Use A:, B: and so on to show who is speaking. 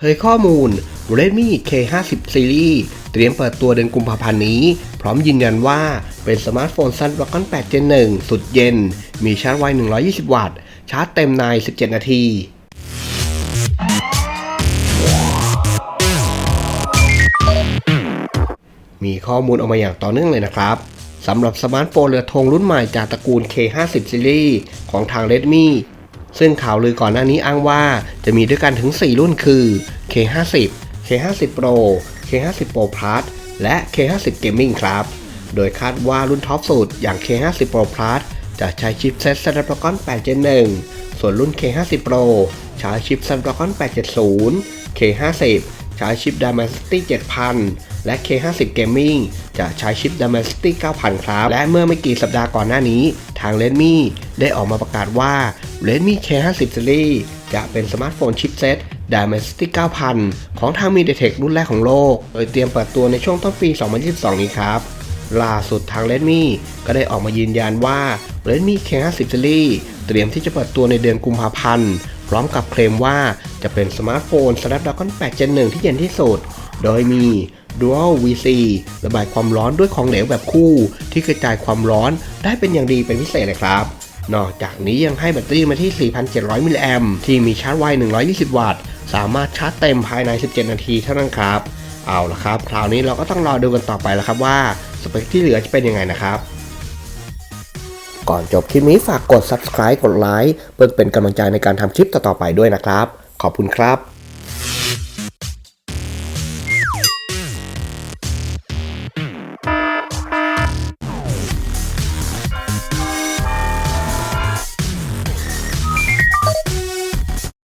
A: เผยข้อมูล Redmi K50 Series เตรียมเปิดตัวเดือนกุมภาพันธ์นี้ พร้อมยืนยันว่าเป็นสมาร์ทโฟน Snapdragon 8 Gen 1 สุดเย็น มีชาร์จไว 120 วัตต์ ชาร์จเต็มใน 17 นาทีมีข้อมูลออกมาอย่างต่อเนื่องเลยนะครับสำหรับสมาร์ทโฟนเรือธงรุ่นใหม่จากตระกูล K50 Series ของทาง Redmi ซึ่งข่าวลือก่อนหน้านี้อ้างว่าจะมีด้วยกันถึง 4 รุ่นคือ K50 K50 Pro K50 Pro Plus และ K50 Gaming ครับ โดยคาดว่ารุ่นท็อปสุดอย่าง K50 Pro Plus จะใช้ชิปเซ็ต Snapdragon 8 Gen 1 ส่วนรุ่น K50 Pro ใช้ชิป Snapdragon 870 K50 ใช้ชิป Dimensity 7000 และ K50 Gaming จะใช้ชิป Dimensity 9000 ครับ และเมื่อไม่กี่สัปดาห์ก่อนหน้านี้ ทาง Redmi ได้ออกมาประกาศว่า Redmi K50 Series จะเป็นสมาร์ทโฟนชิปเซ็ต Dimensity 9000 ของทาง MediaTek รุ่นแรกของโลก โดยเตรียมเปิดตัวในช่วงต้นปี 2022 นี้ครับ ล่าสุดทาง Redmi ก็ได้ออกมายืนยันว่า Redmi K50 Series เตรียมที่จะเปิดตัวในเดือนกุมภาพันธ์ พร้อมกับเคลมว่าจะเป็นสมาร์ทโฟน Snapdragon 8 Gen 1 ที่เย็นที่สุด โดยมี Dual VC ระบายความร้อนด้วยของเหลวแบบคู่ ที่กระจายความร้อนได้เป็นอย่างดีเป็นพิเศษเลยครับ นอกจากนี้ยังให้แบตเตอรี่มาที่ 4,700 มิลลิแอมที่มีชาร์จไว 120 วัตต์ สามารถชาร์จเต็มภายใน 17 นาทีเท่านั้นครับ เอาละครับ คราวนี้เราก็ต้องรอดูกันต่อไปแล้วครับว่าสเปคที่เหลือจะเป็นยังไงนะครับก่อนจบคลิปนี้ฝากกด subscribe กดไลค์เพื่อเป็นกำลังใจในการทำคลิปต่อๆไปด้วยนะครับ ขอบคุณครับ